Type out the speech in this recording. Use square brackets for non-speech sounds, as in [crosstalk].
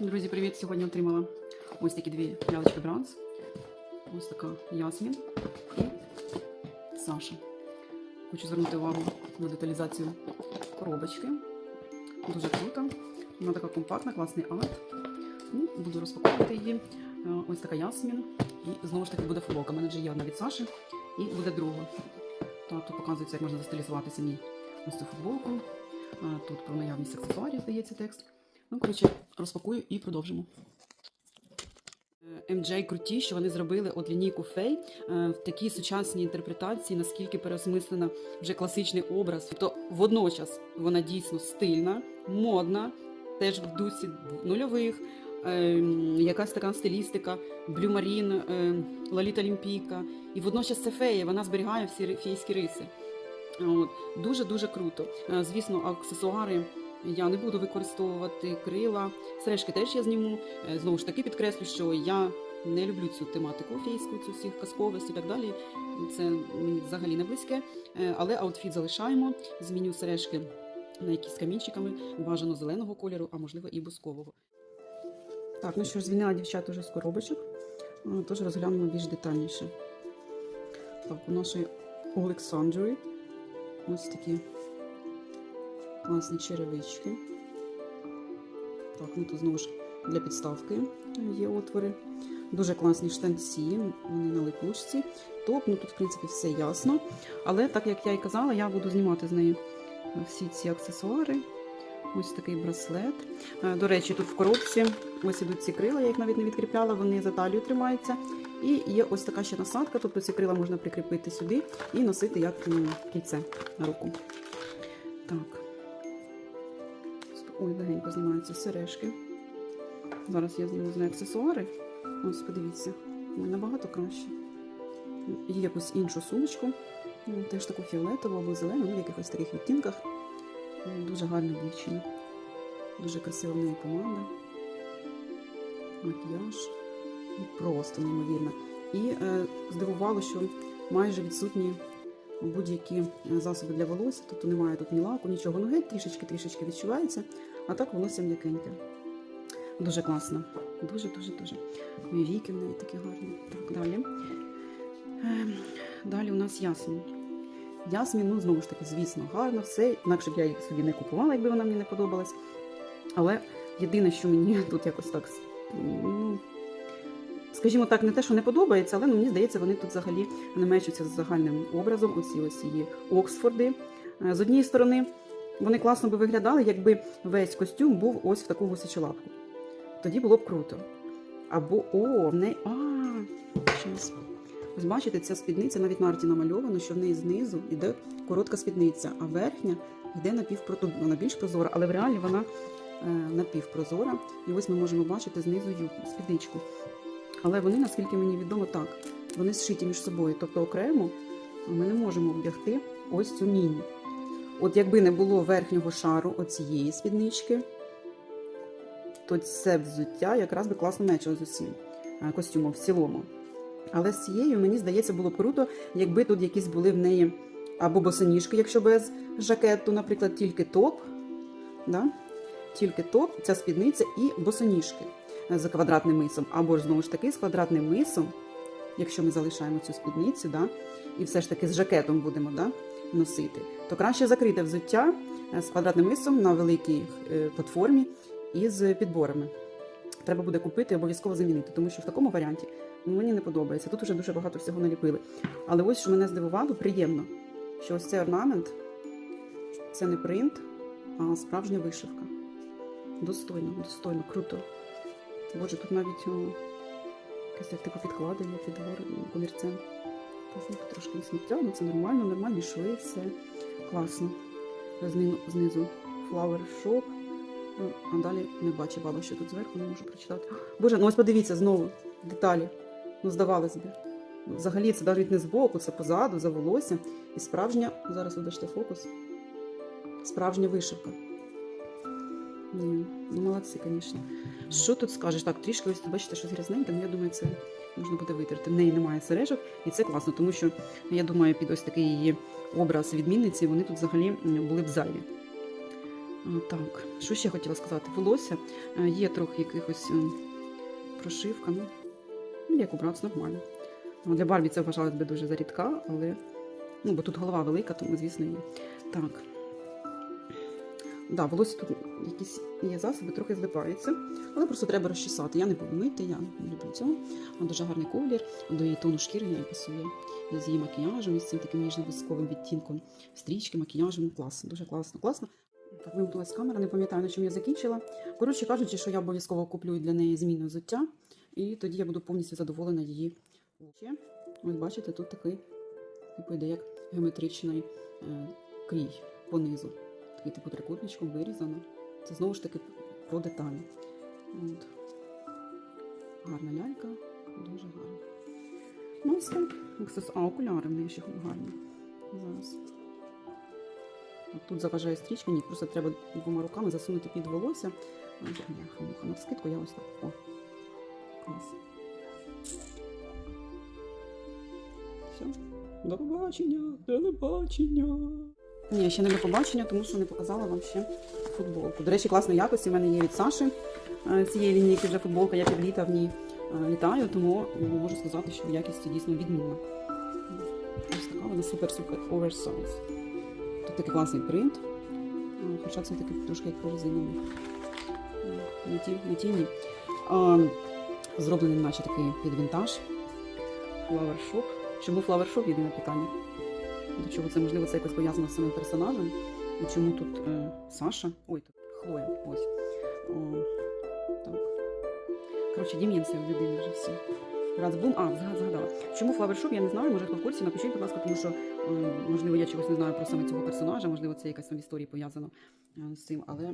Друзі, привіт! Сьогодні отримала ось такі дві лялечки Бранс. Ось така Ясмін і Саша. Хочу звернути увагу на деталізацію коробочки. Дуже круто. Вона така компактна, класний арт. Ну, буду розпаковувати її. Е, Ось така Ясмін. І знову ж таки буде футболка. У мене вже є одна від Саші і буде друга. Так, тут показується, як можна застилізувати самі ось цю футболку. Е, Тут про наявність аксесуарів здається текст. Ну, коротше, розпакую і продовжимо. Е, MJ круті, що вони зробили от лінійку фей е, в такій сучасній інтерпретації, наскільки переосмислена вже класичний образ. Тобто водночас вона дійсно стильна, модна, теж в дусі нульових. е, Якась така стилістика, блюмарін, е, Лоліта Олімпійка. І водночас це фея, вона зберігає всі фейські риси. Дуже дуже круто. Е, Звісно, аксесуари я не буду використовувати крила. Сережки теж я зніму. Е, Знову ж таки підкреслю, що я не люблю цю тематику фейську, цю всіх казковості і так далі. Це мені взагалі не близьке. Е, Але аутфіт залишаємо. Зміню сережки на якісь камінчиками, бажано зеленого кольору, а можливо і бускового. Так, ну що ж, звільнила дівчат уже з коробочок, Е, тож розглянемо більш детальніше. Так, у нашої Олександрої ось такі класні черевички. Так, ну тут знову ж для підставки є отвори. Дуже класні штанці, вони на липучці. Топ, ну тут, в принципі, все ясно. Але так як я і казала, я буду знімати з неї всі ці аксесуари. Ось такий браслет. Е, До речі, тут в коробці ось ідуть ці крила, я їх навіть не відкріпляла, вони за талію тримаються. І є ось така ще насадка, тобто ці крила можна прикріпити сюди і носити як кільце на руку. Так. Ой, легенько знімаються сережки. Зараз я зніму з неї аксесуари. Ось, подивіться, Ой, набагато краще. Є якусь іншу сумочку, ну, теж таку фіолетову або зелену, ну, в якихось таких відтінках. Дуже гарна дівчина. Дуже красива в неї помада. Макіяж. Ну, Просто неймовірно. І е, здивувало, що майже відсутні будь-які е, засоби для волосся, тобто немає тут ні лаку, нічого. Ну геть трішечки-трішечки відчувається, а так волосся м'якеньке. Дуже класно. Дуже, дуже, дуже. І віки в неї такі гарні. Так, далі. Ем, Далі у нас ясмін. Ясмін, ну знову ж таки, звісно, гарно, все. Інакше б я їх собі не купувала, якби вона мені не подобалась. Але єдине, що мені [laughs] тут якось так, ну, скажімо так, не те, що не подобається, але ну, мені здається, вони тут взагалі не мечуться з загальним образом. Оці ось її Оксфорди. Е, З однієї сторони, вони класно би виглядали, якби весь костюм був ось в таку гусячолапку. Тоді було б круто. Або о, в неї. А, щас. Ось бачите, ця спідниця навіть на арті намальовано, що в неї знизу йде коротка спідниця, а верхня йде напівпрозора, вона більш прозора, але в реалі вона е, напівпрозора. І ось ми можемо бачити знизу юбку, спідничку. Але вони, наскільки мені відомо, так, вони зшиті між собою. Тобто окремо ми не можемо вдягти ось цю міні. От якби не було верхнього шару оцієї спіднички, то це взуття якраз би класно мечило з усім е, костюмом в цілому. Але з цією, мені здається, було б круто, якби тут якісь були в неї або босоніжки, якщо без жакету, наприклад, тільки топ. Да? Тільки топ, ця спідниця і босоніжки за квадратним мисом. Або ж знову ж таки з квадратним мисом, якщо ми залишаємо цю спідницю, да? і все ж таки з жакетом будемо да? Носити, то краще закрити взуття е, з квадратним мисом на великій е, платформі і з підборами. Треба буде купити обов'язково замінити, тому що в такому варіанті ну, мені не подобається. Тут вже дуже багато всього наліпили. Але ось що мене здивувало, приємно, що ось цей орнамент це не принт, а справжня вишивка. Достойно, достойно, круто. Боже, тут навіть якесь як типу підкладення під комірцем. Ну, тут трошки сміття, але це нормально, нормальні шви, все класно. Зни- Знизу Flower Shop. Ну, А далі не бачу баба, що тут зверху, не можу прочитати. Боже, ну ось подивіться знову деталі. Ну, здавалось би. Ну, Взагалі, це навіть не збоку, це позаду, за волосся. І справжня, зараз видаште фокус. Справжня вишивка. Ні, ну молодці, звісно. Що тут скажеш? Так, трішки ось бачите, щось грязненьке, але я думаю, це можна буде витерти. В неї немає сережок, і це класно, тому що я думаю, під ось такий її образ відмінниці вони тут взагалі були б зайві. Так, що ще хотіла сказати? Волосся е, є трохи якихось ем, прошивка, ну, ну, як у Братс, нормально. Ну, Для Барбі це вважалось би дуже зарідка, але ну, бо тут голова велика, тому, звісно, є. Так. Да, волосся тут якісь є засоби, трохи злипається, але просто треба розчесати. Я не буду мити, я не люблю цього. А дуже гарний колір, до її тону шкіри не пасує. З її макіяжем, і з цим таким ніжно-висковим відтінком стрічки, макіяжем. Класно, дуже класно, класно. Так, вимкнулась камера, не пам'ятаю, на чому я закінчила. Коротше кажучи, що я обов'язково куплю для неї змінне взуття, і тоді я буду повністю задоволена її. Ще, ось бачите, тут такий, типу, йде як геометричний е, крій понизу. Такий типу трикутничком вирізано. Це знову ж таки про деталі. От. Гарна лялька, дуже гарна. Ну, А, окуляри в неї ще гарні. Зараз. От Тут заважає стрічка, ні, просто треба двома руками засунути під волосся. Муха, на скидку я ось так. О, клас. Все. До побачення, телебачення. Ні, ще не до побачення, тому що не показала вам ще футболку. До речі, класної якості в мене є від Саші е, цієї лінійки вже футболка. Я півліта в ній е, літаю, тому можу сказати, що в якості дійсно відмінна. Ось така вона супер-супер оверсайз. Тут такий класний принт, е, хоча це такий трошки як прорезинений. На ті, на ті ні. Зроблений, наче такий під вінтаж. Shop. Чому Shop? Єдине питання. До чого це можливо це якось пов'язано з самим персонажем? І чому тут е, Саша? Ой, тут Хлоя. Ось. О, так. Коротше, Дім'янцев людина вже все. Рацблум, а, згадала. Чому Shop, я не знаю, може хто в курсі, напишіть, будь ласка, тому що, е, можливо, я чогось не знаю про саме цього персонажа, можливо, це якась там історія пов'язана е, з цим, але